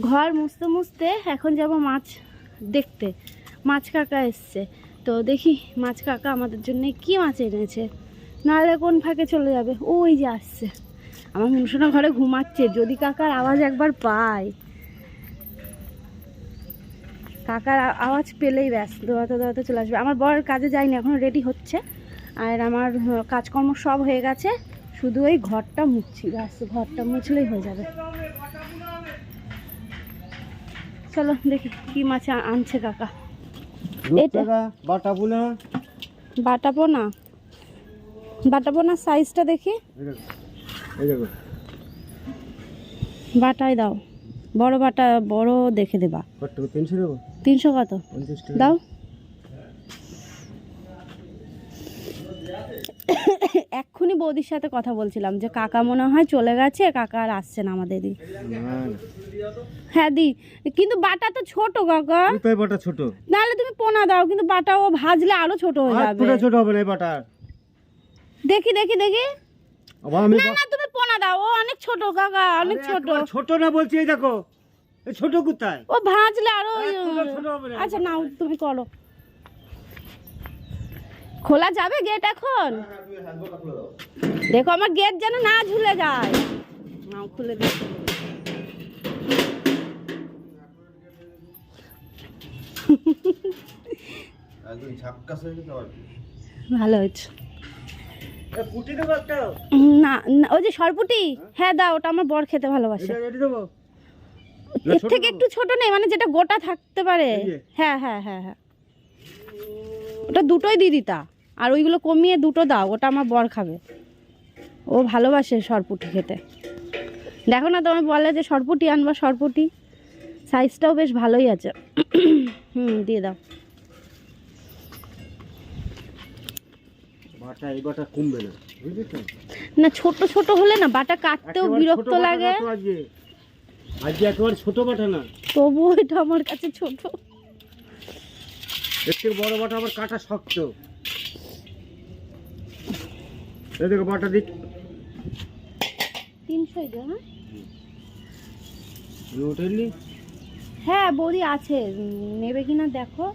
ঘর মুছতে মুছতে এখন যাব মাছ দেখতে। মাছ কাকা এসছে। তো দেখি মাছ কাকা আমাদের জন্য কি মাছ এনেছে। নাহলে কোন ফাঁকে চলে যাবে? ওই যে আসছে। আমার মুনশোনা ঘরে ঘুমাচ্ছে। যদি কাকার আওয়াজ একবার পায়। কাকার আওয়াজ পেলেই ব্যাস, দৌড়াতে দৌড়াতে চলে আসবে। আমার বর কাজে যায়নি এখনও রেডি হচ্ছে। আর আমার কাজকর্ম সব হয়ে গেছে। শুধু ওই ঘরটা মুছছি, ব্যাস, ঘরটা মুছলেই হয়ে যাবে। চলো দেখি কি মাছ আনছে কাকা। এটা- না বাটা পোনা। বাটা পোনা? সাইজটা দেখি। বাটাই দাও। বড় বাটা বড় দেখে দেবা। তিনশো কত? দাও। এক্ষুনি বৌদির সাথে কথা বলছিলাম যে কাকা মনে হয় চলে গেছে কাকা আর আসছে না আমাদের দিদি। হ্যাঁ দি কিন্তু বাটা তো ছোট কাকা। বাটা ছোট? নাহলে তুমি পোনা দাও কিন্তু বাটা ও ভাজলে আরও ছোট হয়ে যাবে। ছোট হবে না বাটা দেখি দেখি দেখি। না না তুমি পোনা দাও ও অনেক ছোট কাকা অনেক ছোট। ছোট না বলছি এই দেখো এই ছোট কোথায়? ও ভাজলে আরও না। আচ্ছা নাও তুমি করো। খোলা যাবে গেট এখন? দেখো আমার গেট যেন না ঝুলে যায়। নাও খুলে দিচ্ছি ভালো হয়েছে। না না, ওই যে সরপুটি? হ্যাঁ দাও ওটা আমার বর খেতে ভালোবাসে। এর থেকে একটু ছোট নেই মানে যেটা গোটা থাকতে পারে। হ্যাঁ হ্যাঁ হ্যাঁ হ্যাঁ। ওটা দুটোই দিয়ে দিতা। আর ওইগুলো কমিয়ে দুটো দাও ওটা আমার বর খাবে। ও ভালোবাসে সরপুটি খেতে। দেখো না তোমার বলে যে সরপুটি আনবা সরপুটি। সাইজটাও বেশ ভালোই আছে। হুম দিয়ে দাও। না ছোট ছোট হলে না বাটা কাটতেও বিরক্ত লাগে। আজকে একেবারে ছোট বাটা না। তবুও এটা আমার কাছে ছোট। এর থেকে বড় বাটা আবার কাটা শক্ত। এই দেখো বাটা দিক। তিনশোই দেয় হ্যাঁ? উঠেলি হ্যাঁ বৌদি আছে। নেবে কিনা দেখো।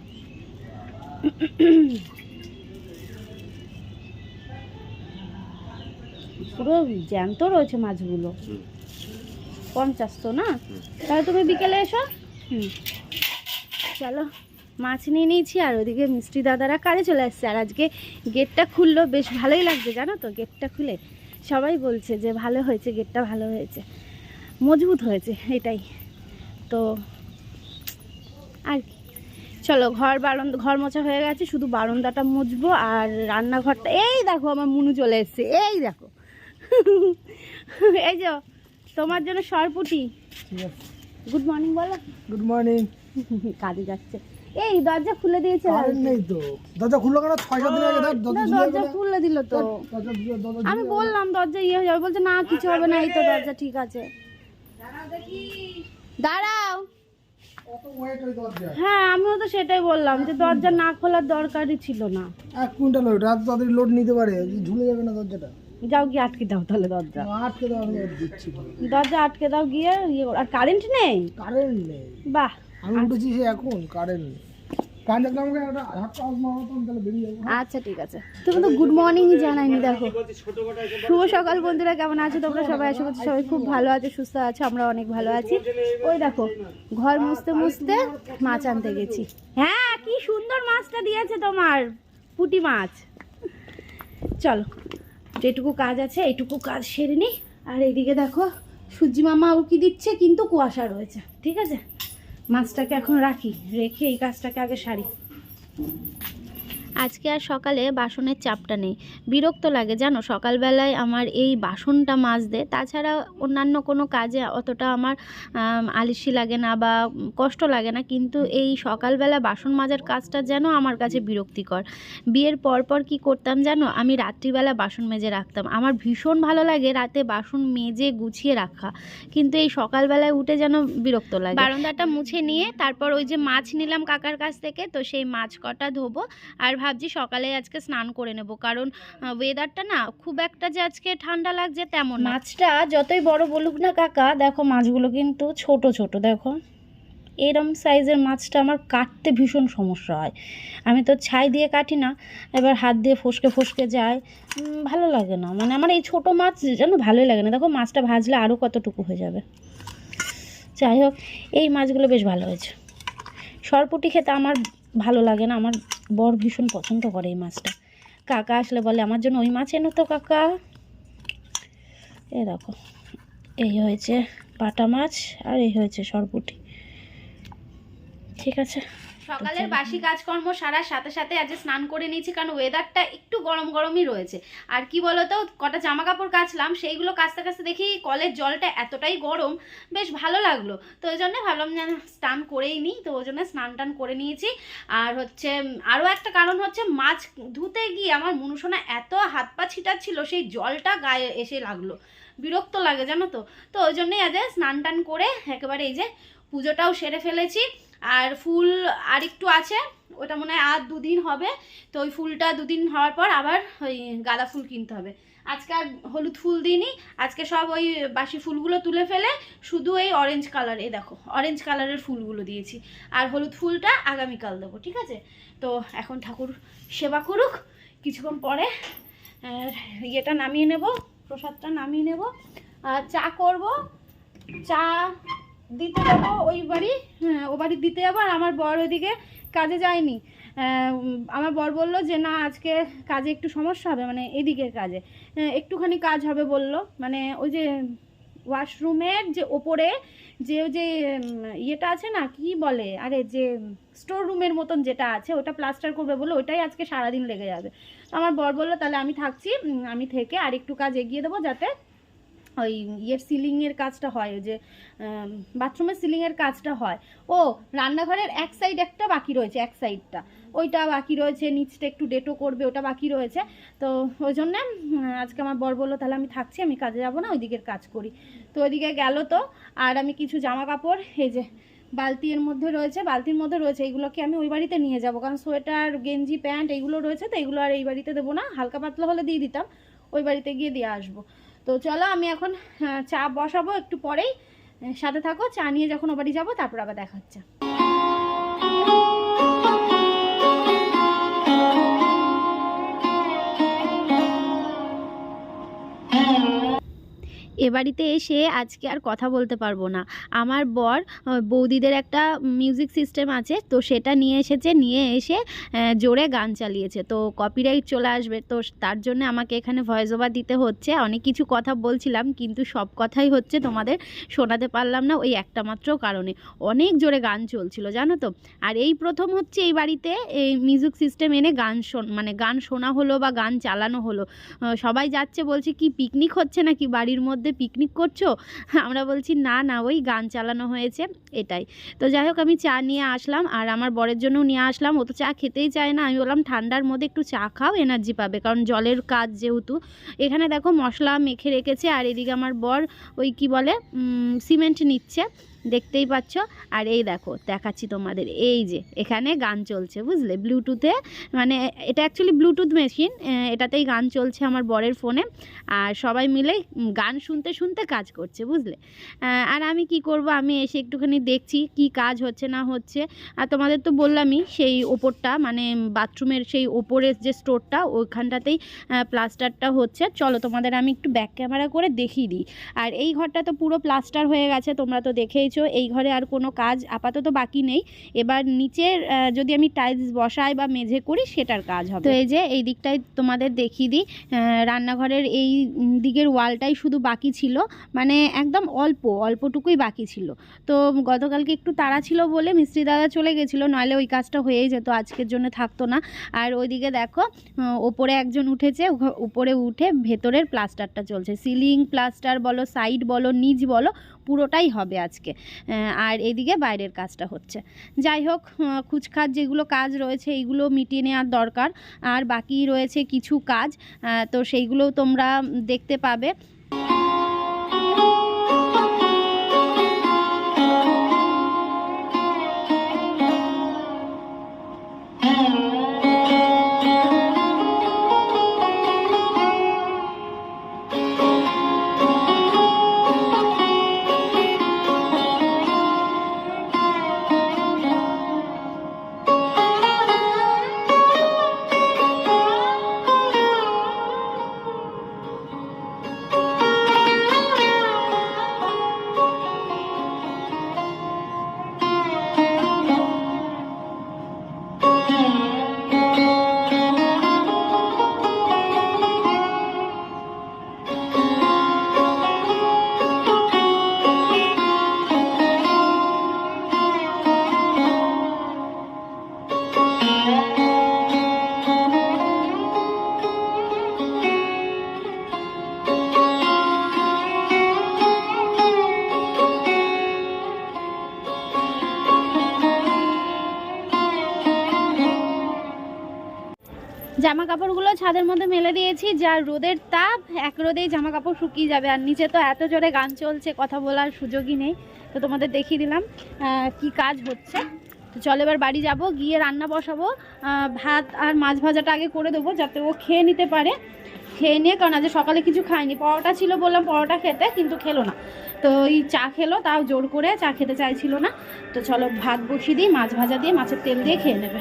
পুরো জ্যান্ত রয়েছে মাছগুলো। পঞ্চাশ তো না? তাহলে তুমি বিকেলে এসো। হুম। চলো। মাছ নিয়ে নিয়েছি আর ওদিকে মিষ্টি দাদারা কাজে চলে আসছে। আর আজকে গেটটা খুললো বেশ ভালোই লাগছে জানো তো? গেটটা খুলে সবাই বলছে যে ভালো হয়েছে গেটটা ভালো হয়েছে মজবুত হয়েছে এটাই। তো আর কি। চলো ঘর বারণ ঘর মোছা হয়ে গেছে শুধু বারান্দাটা মুছবো আর রান্নাঘরটা। এই দেখো আমার মুনু চলে এসছে। এই দেখো। এই যে তোমার জন্য সরপুটি। গুড মর্নিং বলো। গুড মর্নিং কাজে যাচ্ছে। এই দরজা খুলে দিয়েছে নেই তো। দরজা খুললো কেন? দিন আগে খুলে দিল তো। আমি বললাম দরজা ইয়ে হয়ে যাবে। বলছে না কিছু হবে না এই তো দরজা ঠিক আছে। দাঁড়াও হ্যাঁ আমিও তো সেটাই বললাম যে দরজা না খোলার দরকারই ছিল না। এক কুইন্টাল ওয়েট এত তাড়াতাড়ি লোড নিতে পারে। ঝুলে যাবে না দরজাটা। যাও গিয়ে আটকে দাও তাহলে দরজা। আটকে দাও আমি দিচ্ছি দরজা আটকে দাও গিয়ে ইয়ে করো। আর কারেন্ট নেই? কারেন্ট নেই। বাহ। আমি উঠেছি সে এখন কারেন্ট নেই। আচ্ছা ঠিক আছে। তুমি তো গুড মর্নিংই জানাইনি দেখো। শুভ সকাল বন্ধুরা কেমন আছো তোমরা? সবাই আশা করছি সবাই খুব ভালো আছে সুস্থ আছো আমরা অনেক ভালো আছি। ওই দেখো ঘর মুছতে মুছতে মাছ আনতে গেছি। হ্যাঁ কি সুন্দর মাছটা দিয়েছে তোমার পুঁটি মাছ। চলো যেটুকু কাজ আছে এইটুকু কাজ সেরে নিই আর এইদিকে দেখো সূর্যি মামা উকি দিচ্ছে কিন্তু কুয়াশা রয়েছে ঠিক আছে? মাছটাকে এখন রাখি রেখে এই কাজটাকে আগে সারি। আজকে আর সকালে বাসনের চাপটা নেই। বিরক্ত লাগে জানো? সকালবেলায় আমার এই বাসনটা মাজতে তাছাড়া অন্যান্য কোনো কাজে অতটা আমার আম, আলিসি লাগে না বা কষ্ট লাগে না কিন্তু এই সকালবেলা বাসন মাজার কাজটা যেন আমার কাছে বিরক্তিকর। বিয়ের পর পর কি করতাম জানো? আমি রাত্রিবেলা বাসন মেজে রাখতাম। আমার ভীষণ ভালো লাগে রাতে বাসন মেজে গুছিয়ে রাখা কিন্তু এই সকালবেলায় উঠে যেন বিরক্ত লাগে। বারান্দাটা মুছে নিয়ে তারপর ওই যে মাছ নিলাম কাকার কাছ থেকে তো সেই মাছ কটা ধোবো আর ভাবছি সকালে আজকে স্নান করে নেব। কারণ ওয়েদারটা না খুব একটা যে আজকে ঠান্ডা লাগছে তেমন মাছটা যতই বড় বলুক না কাকা, দেখো মাছগুলো কিন্তু ছোট ছোট, দেখো। এরম সাইজের মাছটা আমার কাটতে ভীষণ সমস্যা হয়। আমি তো ছাই দিয়ে কাটি না, এবার হাত দিয়ে ফসকে ফসকে যায়। ভালো লাগে না। মানে আমার এই ছোট মাছ যেন ভালোই লাগে না। দেখো মাছটা ভাজলে আরও কতটুকু হয়ে যাবে। যাই হোক, এই মাছগুলো বেশ ভালো হয়েছে। সরপুটি খেতে আমার ভালো লাগে না, আমার বর ভীষণ পছন্দ করে এই মাছটা। কাকা আসলে বলে, আমার জন্য ওই মাছ এনো তো কাকা। এই দেখো, এই হয়েছে পাটা মাছ আর এই হয়েছে সরপুটি। ঠিক আছে। সকালের বাসি কাজকর্ম সারার সাথে সাথে আজ স্নান করে নিয়েছি কারণ ওয়েদারটা একটু গরম গরমই রয়েছে। আর কি বলতো কটা জামা কাপড় কাচলাম সেইগুলো কাচতে কাচতে দেখি কলের জলটা এতটাই গরম বেশ ভালো লাগল। তো ওই জন্য ভাবলাম যে স্নান করেই নিই তো ওই জন্য স্নান টান করে নিয়েছি। আর হচ্ছে আরও একটা কারণ হচ্ছে মাছ ধুতে গিয়ে আমার মনুষোনা এত হাত পা ছিটাচ্ছিল সেই জলটা গায়ে এসে লাগল। বিরক্ত লাগে জানো তো? তো ওই জন্যই আজ স্নান টান করে একেবারে এই যে পুজোটাও সেরে ফেলেছি। আর ফুল আর একটু আছে, ওটা মনে হয় আর দুদিন হবে। তো ওই ফুলটা দুদিন হওয়ার পর আবার ওই গাঁদা ফুল কিনতে হবে। আজকে আর হলুদ ফুল দিইনি, আজকে সব ওই বাসি ফুলগুলো তুলে ফেলে শুধু এই অরেঞ্জ কালার এই দেখো অরেঞ্জ কালারের ফুলগুলো দিয়েছি। আর হলুদ ফুলটা আগামীকাল দেবো, ঠিক আছে? তো এখন ঠাকুর সেবা করুক, কিছুক্ষণ পরে ইয়েটা নামিয়ে নেব, প্রসাদটা নামিয়ে নেব। আর চা করব, চা দিতে যাব ওই বাড়ি হ্যাঁ, ও বাড়ি দিতে যাব আর আমার বর ওইদিকে কাজে যায়নি। আমার বর বলল যে না আজকে কাজে একটু সমস্যা হবে মানে এদিকের কাজে। একটুখানি কাজ হবে বলল মানে ওই যে ওয়াশরুমের যে ওপরে যে যে ইয়েটা আছে না কি বলে আরে যে স্টোর রুমের মতন যেটা আছে ওটা প্লাস্টার করবে বলে ওটাই আজকে সারাদিন লেগে যাবে। আমার বর বলল তাহলে আমি থাকছি আমি থেকে আর একটু কাজ এগিয়ে দেবো যাতে ওই ইয়ের সিলিংয়ের কাজটা হয়, ওই যে বাথরুমের সিলিংয়ের কাজটা হয়। ও, রান্নাঘরের এক সাইড একটা বাকি রয়েছে, এক সাইডটা ওইটা বাকি রয়েছে, নিচটা একটু ডেটো করবে, ওটা বাকি রয়েছে। তো ওই জন্য আজকে আমার বর বলল, তাহলে আমি থাকছি, আমি কাজে যাব না ওই দিকের কাজ করি। তো ওইদিকে গেল তো, আর আমি কিছু জামা কাপড় এই যে, বালতি এর মধ্যে রয়েছে, বালতির মধ্যে রয়েছে এইগুলোকে আমি ওই বাড়িতে নিয়ে যাব। কারণ সোয়েটার, গেঞ্জি, প্যান্ট এইগুলো রয়েছে, তো এগুলো আর এই বাড়িতে দেবো না, হালকা পাতলা হলে দিয়ে দিতাম, ওই বাড়িতে গিয়ে দিয়ে আসব। তো চলো আমি এখন চা বসাবো একটু পরেই। সাথে থাকো, চা নিয়ে যখন ও বাড়ি যাব, তারপর আবার দেখা হচ্ছে। এ বাড়িতে এসে আজকে আর কথা বলতে পারব না। আমার বর বৌদিদের একটা মিউজিক সিস্টেম আছে, তো সেটা নিয়ে এসেছে, নিয়ে এসে জোরে গান চালিয়েছে। তো কপিরাইট চলে আসবে, তো তার জন্য আমাকে এখানে ভয়েস ওভার দিতে হচ্ছে। অনেক কিছু কথা বলছিলাম, কিন্তু সব কথাই হচ্ছে তোমাদের শোনাতে পারলাম না ওই একটা মাত্র কারণে। অনেক জোরে গান চলছিল, জানো তো? আর এই প্রথম হচ্ছে এই বাড়িতে এই মিউজিক সিস্টেম এনে গান শোন মানে গান শোনা হলো বা গান চালানো হলো। সবাই যাচ্ছে বলছে, কি পিকনিক হচ্ছে নাকি বাড়ির মধ্যে? পিকনিক করছ? আমরা বলছি, না না, ওই গান চালানো হয়েছে। এটাই। তো যাই হোক, আমি চা নিয়ে আসলাম আর আমার বরের জন্যও নিয়ে আসলাম। ও তো চা খেতেই চায় না। আমি বললাম, ঠান্ডার মধ্যে একটু চা খাও এনার্জি পাবে। কারণ জলের কাজ যেহেতু। এখানে দেখো মশলা মেখে রেখেছে আর এদিকে আমার বর ওই কি বলে সিমেন্ট নিচ্ছে। দেখতেই পাচ্ছ। আর এই দেখো, দেখাচ্ছি তোমাদের। এই যে, এখানে গান চলছে, বুঝলে? ব্লুটুথে মানে এটা অ্যাকচুয়ালি ব্লুটুথ মেশিন এটাতেই গান চলছে আমার বরের ফোনে। আর সবাই মিলে গান শুনতে শুনতে কাজ করছে, বুঝলে? আর আমি কি করব? আমি এসে একটুখানি দেখছি কি কাজ হচ্ছে, না হচ্ছে। আর তোমাদের তো বললামই, সেই ওপরটা মানে বাথরুমের সেই ওপরের যে স্টোরটা, ওইখানটাতেই প্লাস্টারটা হচ্ছে। চলো, তোমাদের আমি একটু ব্যাক ক্যামেরা করে দেখিয়ে দিই। আর এই ঘরটা তো পুরো প্লাস্টার হয়ে গেছে, তোমরা তো দেখেইছো এই ঘরে আর কোনো কাজ আপাতত বাকি নেই। এবার নিচের যদি আমি টাইলস বসাই বা মেঝে করি, সেটার কাজ হবে। তো এই যে, এই দিকটাই তোমাদের দেখিয়ে দিই। রান্নাঘরের এই দিকের ওয়ালটাই শুধু বাকি ছিল। মানে একদম অল্প, অল্পটুকুই বাকি ছিল। তো গতকালকে একটু তাড়া ছিল বলে মিস্ত্রি দাদা চলে গেছিল নইলে ওই কাজটা হয়েই যেত, আজকের জন্য থাকতো না। আর ওইদিকে দেখো ওপরে একজন উঠেছে উপরে উঠে ভেতরের প্লাস্টারটা চলছে। সিলিং প্লাস্টার বলো সাইড বলো, নিচ বলো, পুরোটাই হবে আজকে। আর এদিকে বাইরের কাজটা হচ্ছে। যাই হোক খুচখাজ যেগুলো কাজ রয়েছে এইগুলো মিটিয়ে নেওয়ার দরকার। আর বাকি রয়েছে কিছু কাজ তো সেইগুলোও তোমরা দেখতে পাবে। কাপড়গুলো ছাদের মধ্যে মেলে দিয়েছি যা রোদের তাপ এক রোদেই জামা কাপড় শুকিয়ে যাবে। আর নিচে তো এত জোরে গান চলছে, কথা বলার সুযোগই নেই। তো তোমাদের দেখিয়ে দিলাম কি কাজ হচ্ছে। তো চলো এবার বাড়ি যাব, গিয়ে রান্না বসাবো। ভাত আর মাছ ভাজাটা আগে করে দেবো, যাতে ও খেয়ে নিতে পারে। খেয়ে নিয়ে, কারণ আজ সকালে কিছু খায়নি। পরোটা ছিল বললাম পরোটা খেতে, কিন্তু খেলো না। তো এই চা খেলো, তাও জোর করে চা খেতে চাইছিল না। তো চলো ভাত বসিয়ে দিই, মাছ ভাজা দিয়ে মাছের তেল দিয়ে খেয়ে নেবে।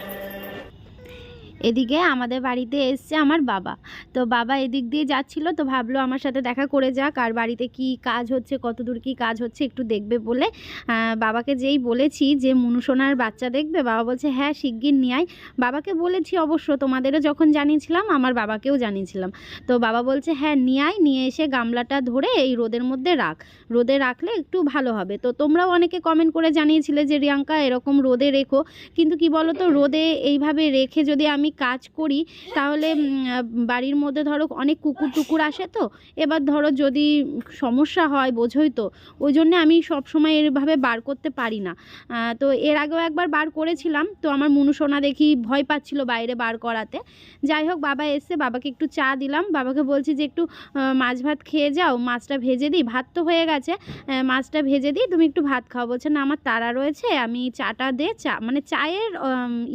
এদিকে আমাদের বাড়িতে এসছে আমার বাবা। তো বাবা এদিক দিয়ে যাচ্ছিল, তো ভাবলো আমার সাথে দেখা করে যাক, আর বাড়িতে কি কাজ হচ্ছে কত দূর কি কাজ হচ্ছে একটু দেখবে বলে। বাবাকে যেই বলেছি যে মুনুসোনার বাচ্চা দেখবে, বাবা বলছে হ্যাঁ শিগগির নিয়ে বাবাকে বলেছি অবশ্য, তোমাদেরও যখন জানিয়েছিলাম, আমার বাবাকেও জানিয়েছিলাম। তো বাবা বলছে হ্যাঁ নিয়ে নিয়ে এসে গামলাটা ধরে এই রোদের মধ্যে রাখ। রোদে রাখলে একটু ভালো হবে। তো তোমরাও অনেকে কমেন্ট করে জানিয়েছিলে যে, রিয়াঙ্কা, এরকম রোদে রেখো। কিন্তু কি বলো তো রোদে এইভাবে রেখে যদি আমি কাজ করি তাহলে বাড়ির মধ্যে ধরো অনেক কুকুর টুকুর আসে তো এবার ধরো যদি সমস্যা হয় বোঝোই তো ওই জন্যে আমি সব সময় এভাবে বার করতে পারি না। তো এর আগেও একবার বার করেছিলাম তো আমার মনুসোনা দেখি ভয় পাচ্ছিল বাইরে বার করাতে। যাই হোক বাবা এসে বাবাকে একটু চা দিলাম বাবাকে বলছি যে একটু মাছ ভাত খেয়ে যাও মাছটা ভেজে দিই ভাত তো হয়ে গেছে মাছটা ভেজে দিই তুমি একটু ভাত খাও। বলছে না আমার তারা রয়েছে আমি চাটা দে চা মানে চায়ের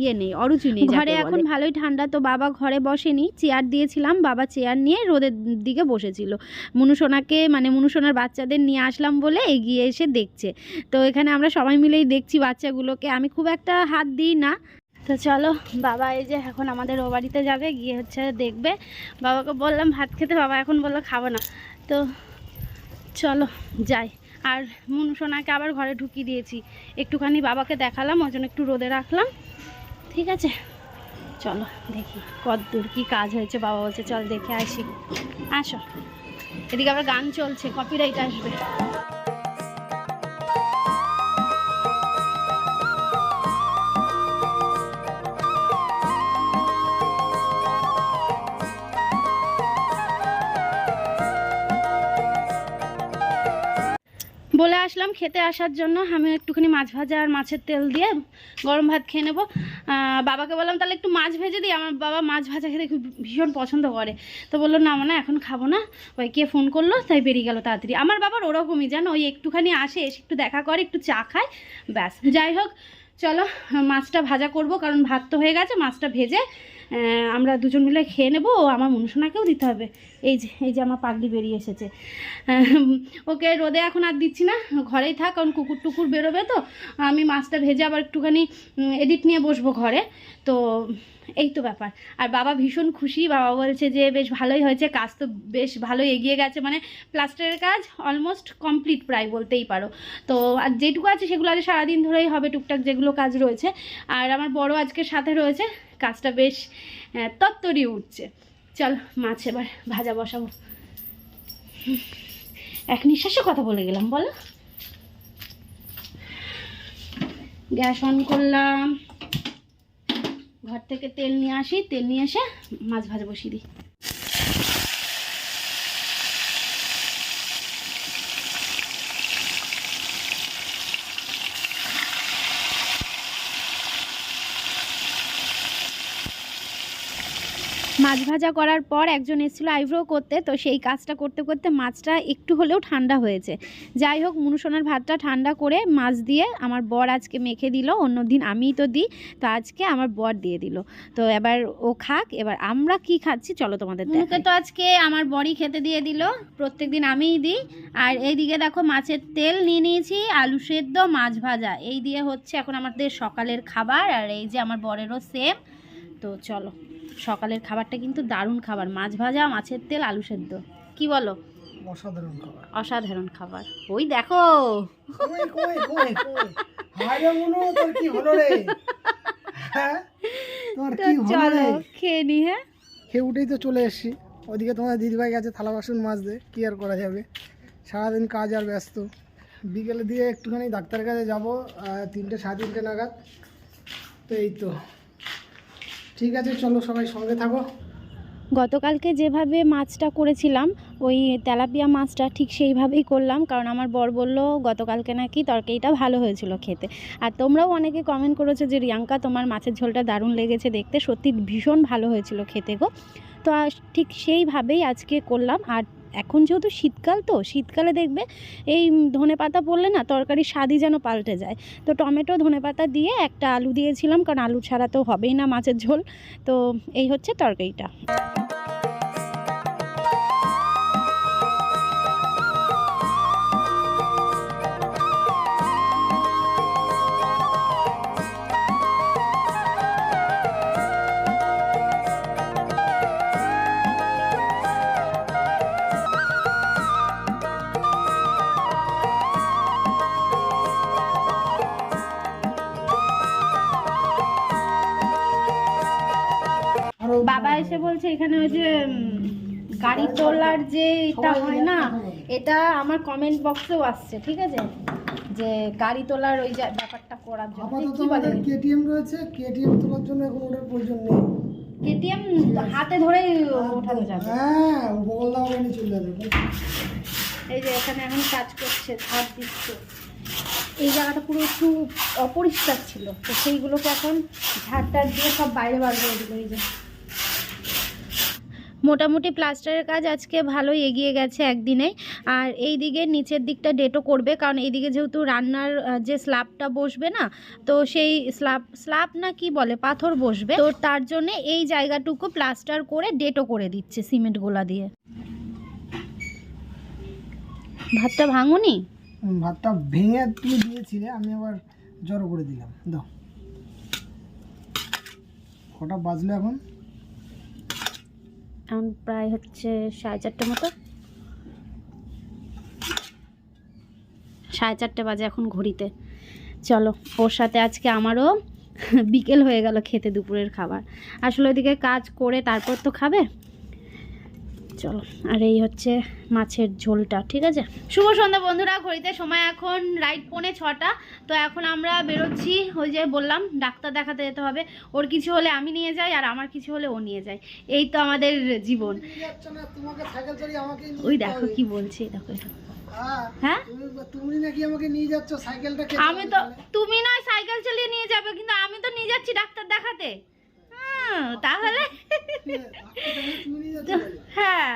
ইয়ে নেই অরুচি নেই ঘরে এখন ভালোই ঠান্ডা তো বাবা ঘরে বসেনি চেয়ার দিয়েছিলাম, বাবা চেয়ার নিয়ে রোদের দিকে বসেছিল। মনুসোনাকে মানে মনুসোনার বাচ্চাদের নিয়ে আসলাম বলে এগিয়ে এসে দেখছে। তো এখানে আমরা সবাই মিলেই দেখছি বাচ্চাগুলোকে। আমি খুব একটা হাত দিই না। তো চলো, বাবা এই যে এখন আমাদের ও বাড়িতে যাবে, গিয়ে হচ্ছে দেখবে। বাবাকে বললাম ভাত খেতে, বাবা এখন বলল খাব না। তো চলো, যাই। আর মুনসোনাকে আবার ঘরে ঢুকিয়ে দিয়েছি। একটুখানি বাবাকে দেখালাম ওই একটু রোদে রাখলাম। ঠিক আছে। চলো, দেখি কত দূর কী কাজ হয়েছে, বাবা বলছে, চল দেখে আসি। আসো। এদিকে আবার গান চলছে কপিরাইট আসবে। আসলাম খেতে আসার জন্য। আমি একটুখানি মাছ ভাজা আর মাছের তেল দিয়ে গরম ভাত খেয়ে নেব। বাবাকে বললাম, তাহলে একটু মাছ ভেজে দিই। আমার বাবা মাছ ভাজা খেতে ভীষণ পছন্দ করে। তো বলল, না মানে এখন খাব না। ওই কে ফোন করল, তাই বেরিয়ে গেল তাড়াতাড়ি। আমার বাবার ওরকমই, জানো, ওই একটুখানি আসে, এসে একটু দেখা করে, একটু চা খায়, ব্যাস। যাই হোক, চলো, মাছটা ভাজা করব, কারণ ভাত তো হয়ে গেছে, মাছটা ভেজে আমরা দুজন মিলে খেয়ে নেব, আমার মনুষণাকেও দিতে হবে। এই যে এই যে আমার পাগলি বেরিয়ে এসেছে। ওকে রোদে এখন আর দিচ্ছি না, ঘরেই থাক, কারণ কুকুর টুকুর বেরোবে তো। আমি মাছটা ভেজে আবার একটুখানি এডিট নিয়ে বসবো ঘরে। তো এই তো ব্যাপার। আর বাবা ভীষণ খুশি। বাবা বলছে যে বেশ ভালোই হয়েছে কাজ তো বেশ ভালোই এগিয়ে গেছে। মানে প্লাস্টারের কাজ অলমোস্ট কমপ্লিট প্রায় বলতেই পারো। তো আর যেটুকু আছে সেগুলো আজ সারাদিন ধরেই হবে টুকটাক যেগুলো কাজ রয়েছে। আর আমার বড় আজকে সাথে রয়েছে কাজটা বেশ আহ, তত্তরি উঠছে। চল মাছ এবার ভাজা বসাবো। এক নিঃশ্বাসে কথা বলে গেলাম বলো। গ্যাস অন করলাম। ঘর থেকে তেল নিয়ে আসি তেল নিয়ে এসে মাছ ভাজা বসিয়ে দিই। মাছ ভাজা করার পর একজন এসেছিল আইব্রো করতে। তো সেই কাজটা করতে করতে মাছটা একটু হলেও ঠান্ডা হয়েছে। যাই হোক মুনুসোনার ভাতটা ঠান্ডা করে মাছ দিয়ে আমার বর আজকে মেখে দিল। অন্য দিন আমিই তো দিই তো আজকে আমার বর দিয়ে দিল। তো এবার ও খাক এবার আমরা কি খাচ্ছি চলো তোমাদের মুখে তো আজকে আমার বড়ি খেতে দিয়ে দিল প্রত্যেক দিন আমিই দিই। আর এইদিকে দেখো মাছের তেল নিয়ে নিয়েছি আলু সেদ্ধ মাছ ভাজা। এই দিয়ে হচ্ছে এখন আমাদের সকালের খাবার আর এই যে আমার বরেরও সেম। তো চলো। সকালের খাবারটা কিন্তু দারুণ খাবার। মাছ ভাজা মাছের তেল আলু সেদ্ধ। কি বলো? অসাধারণ খাবার। অসাধারণ খাবার। ওই দেখো। হায় চলো খেয়ে নি হ্যাঁ? খেয়ে উঠেই তো চলে এসছি। ওদিকে তোমার দিদিভাই গেছে থালা বাসন মাজতে। কি আর করা যাবে? সারাদিন কাজ আর ব্যস্ত। বিকেলে দিয়ে একটুখানি ডাক্তারের কাছে যাব তিনটে সাড়ে তিনটে নাগাদ। তো এই তো। ঠিক আছে, চলো সবাই সঙ্গে থাকো। গতকালকে যেভাবে মাছটা করেছিলাম, ওই তেলাপিয়া মাছটা ঠিক সেইভাবেই করলাম, কারণ আমার বর বলল গতকালকে নাকি তরকারিটা ভালো হয়েছিল খেতে। আর তোমরাও অনেকে কমেন্ট করেছ যে, রিয়াঙ্কা, তোমার মাছের ঝোলটা দারুণ লেগেছে দেখতে, সত্যি ভীষণ ভালো হয়েছিল খেতে গো। তো ঠিক সেইভাবেই আজকে করলাম, আর এখন যেহেতু শীতকাল তো, শীতকালে দেখবে এই ধনে পাতা পড়লে না তরকারির স্বাদই যেন পাল্টে যায়। তো টমেটো, ধনে পাতা দিয়ে একটা আলু দিয়েছিলাম, কারণ আলু ছাড়া তো হবেই না মাছের ঝোল। তো এই হচ্ছে তরকারিটা। এখানে ওই যে গাড়ি তোলার যে এটা হয় না এটা আমার কমেন্ট বক্সেও আসছে ঠিক আছে? যে গাড়ি তোলার ওই যে ব্যাপারটা করার জন্য কি বলে? কেটিএম রয়েছে কেটিএম তোলার জন্য এখন ওটার প্রয়োজন নেই। কেটিএম হাতে ধরেই ওঠানো যাবে। হ্যাঁ দাও নিয়ে চলে যাবে। এই যে এখানে এখন কাজ করছে ঝাড় দিচ্ছে। এই জায়গাটা পুরো একটু অপরিষ্কার ছিল তো সেইগুলোকে এখন ঝাড়টার দিয়ে সব বাইরে বার করে দিল এই যে। মোটামুটি প্লাস্টারের কাজ আজকে ভালোই এগিয়ে গেছে একদিনে। আর এই দিকে নিচের দিকটা ডেটও করবে, কারণ এইদিকে যেহেতু রান্নার যে স্ল্যাবটা বসবে না, তো সেই স্ল্যাব স্ল্যাব না কি বলে, পাথর বসবে। তো তার জন্য এই জায়গাটুকু প্লাস্টার করে ডেটও করে দিচ্ছে সিমেন্ট গোলা দিয়ে। ভাতটা ভাঙুনি? ভাতটা ভেঙে তুমি দিয়েছিলে আমি আবার জড়ো করে দিলাম। দাও। কটা বাজলো এখন? এখন প্রায় হচ্ছে সাড়ে চারটে মতো। সাড়ে চারটে বাজে এখন ঘড়িতে। চলো, ওর সাথে আজকে আমারও বিকেল হয়ে গেল খেতে দুপুরের খাবার। আসলে ওইদিকে কাজ করে তারপর তো খাবে। চলো। আর এই হচ্ছে মাছের ঝোলটা ঠিক আছে? শুভ সন্ধ্যা বন্ধুরা ঘড়িতে সময় এখন রাইট পৌনে ছটা। তো এখন আমরা বেরোচ্ছি ওই যে বললাম ডাক্তার দেখাতে যেতে হবে। ওর কিছু হলে আমি নিয়ে যাই আর আমার কিছু হলে ও নিয়ে যায়। এই তো আমাদের জীবন। ওই দেখো। কি বলছে দেখো হ্যাঁ হ্যাঁ? তুমি- তুমি নাকি আমাকে নিয়ে যাচ্ছ সাইকেলটা আমি তো তুমি নয় সাইকেল চালিয়ে নিয়ে যাবে কিন্তু আমি তো নিয়ে যাচ্ছি ডাক্তার দেখাতে। তাহলে? হ্যাঁ।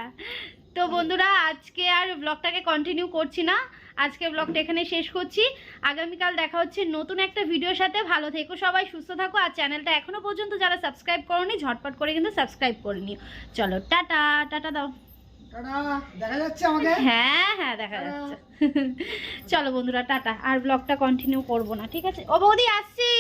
তো বন্ধুরা আজকে আর ব্লগটাকে কন্টিনিউ করছি না। আজকে ব্লগটা এখানে শেষ করছি। আগামীকাল দেখা হচ্ছে নতুন একটা ভিডিওর সাথে। ভালো থেকো সবাই সুস্থ থাকো। আর চ্যানেলটা এখনও পর্যন্ত যারা সাবস্ক্রাইব করনি ঝটপট করে কিন্তু সাবস্ক্রাইব করে নিও। চলো টাটা টাটা দাও। দেখা যাচ্ছে আমাকে? হ্যাঁ হ্যাঁ দেখা যাচ্ছে। চলো বন্ধুরা টাটা। আর ব্লগটা কন্টিনিউ করব না ঠিক আছে? ও বৌদি আসছি।